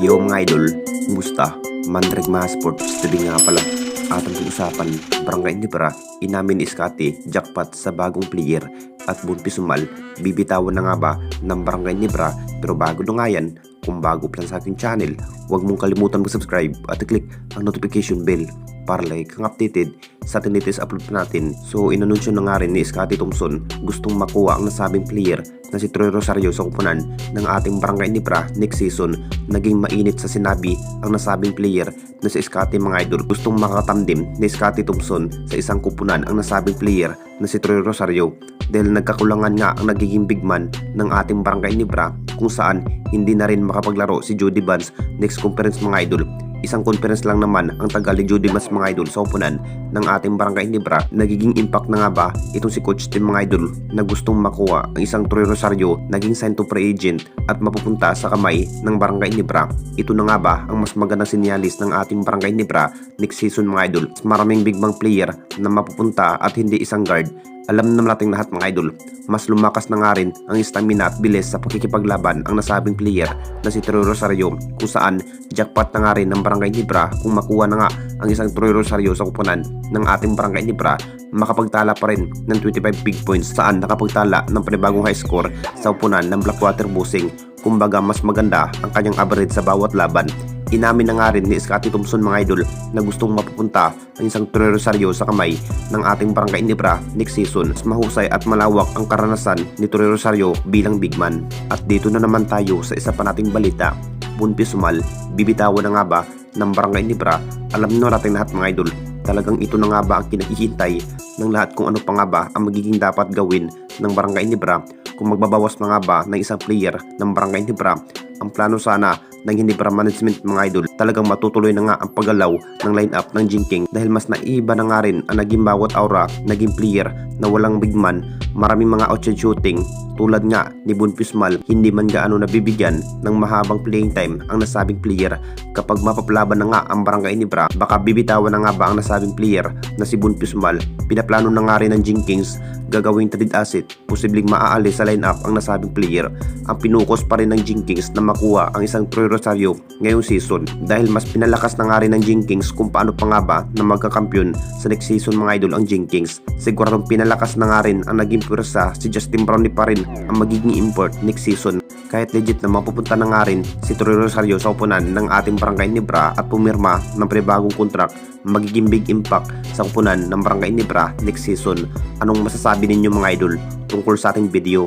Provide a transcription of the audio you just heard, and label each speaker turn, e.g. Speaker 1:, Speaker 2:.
Speaker 1: Yo mga idol, kumusta? Mandrag mga sports, tabi nga pala atang usapan Barangay Nibra, inamin ni Scotty, jackpot sa bagong player at Bunpi Sumal, bibitawan na nga ba ng Barangay Nibra pero bago na nga yan, kung bago pa sa aking channel, huwag mong kalimutan mag-subscribe at i-click ang notification bell para like kang updated sa ating latest upload natin. So inanunsyo na nga rin ni Scotty Thompson gustong makuha ang nasabing player na si Troy Rosario sa kupunan ng ating Barangay Nibra next season. Naging mainit sa sinabi ang nasabing player na si Scotty mga idol. Gustong makatamdim ni Scotty Thompson sa isang kupunan ang nasabing player na si Troy Rosario dahil nagkakulangan nga ang nagiging big man ng ating Barangay Nibra kung saan hindi na rin makapaglaro si Jody Vance next conference mga idol. Isang conference lang naman ang tagal ni Jody Vance mga idol sa upunan ng ating Barangay Nibra. Nagiging impact na nga ba itong si Coach Tim mga idol na gustong makuha ang isang Troy Rosario naging sign to free agent at mapupunta sa kamay ng Barangay Nibra. Ito na nga ba ang mas magandang sinyalis ng ating Barangay Nibra next season mga idol. Maraming big bang player na mapupunta at hindi isang guard alam naman nating lahat mga idol, mas lumakas na nga rin ang stamina at bilis sa pakikipaglaban ang nasabing player na si Troy Rosario kung saan jackpot na nga rin ng Barangay Nibra kung makuha na nga ang isang Troy Rosario sa kupunan ng ating Barangay Nibra makapagtala pa rin ng 25 big points saan nakapagtala ng panibagong high score sa upunan ng Blackwater Busing kumbaga mas maganda ang kanyang average sa bawat laban Inamin na nga rin ni Scotty Thompson mga idol na gustong mapupunta ang isang Rosario sa kamay ng ating Barangay Nibra next season. Mas mahusay at malawak ang karanasan ni Rosario bilang big man. At dito na naman tayo sa isa pa nating balita. Bunpi Sumal, bibitawan na nga ba ng Barangay Nibra? Alam nyo natin lahat mga idol, talagang ito na nga ba ang kinakihintay ng lahat kung ano pa nga ba ang magiging dapat gawin ng Barangay Nibra kung magbabawas na nga ba ng isang player ng Barangay Nibra ang plano sana ng hindi para management mga idol. Talagang matutuloy na nga ang paggalaw ng lineup ng Jinking dahil mas naiba na nga rin ang naging bawat aura naging player na walang big man maraming mga outside shooting. Tulad nga ni Bunpismal hindi man gaano nabibigyan ng mahabang playing time ang nasabing player. Kapag mapapalaban na nga ang barangay ni Bra baka bibitawan na nga ba ang nasabing player na si Bunpismal pinaplano na nga rin ng Jinkings gagawing trade asset posibleng maaalis sa lineup ang nasabing player. Ang pinukos pa rin ng Jinkings na makuha ang isang Troy Rosario ngayong season dahil mas pinalakas na nga rin ng Jinkings kung paano pa nga ba na magkakampiyon sa next season mga idol ang Jinkings siguradong pinalakas na nga rin ang naging pwersa si Justin Brownlee pa rin ang magiging import next season kahit legit na mapupunta na nga rin si Troy Rosario sa upunan ng ating barangay Nibra at pumirma ng prebagong kontrak magiging big impact sa upunan ng barangay Nibra next season. Anong masasabi ninyo mga idol tungkol sa ating video?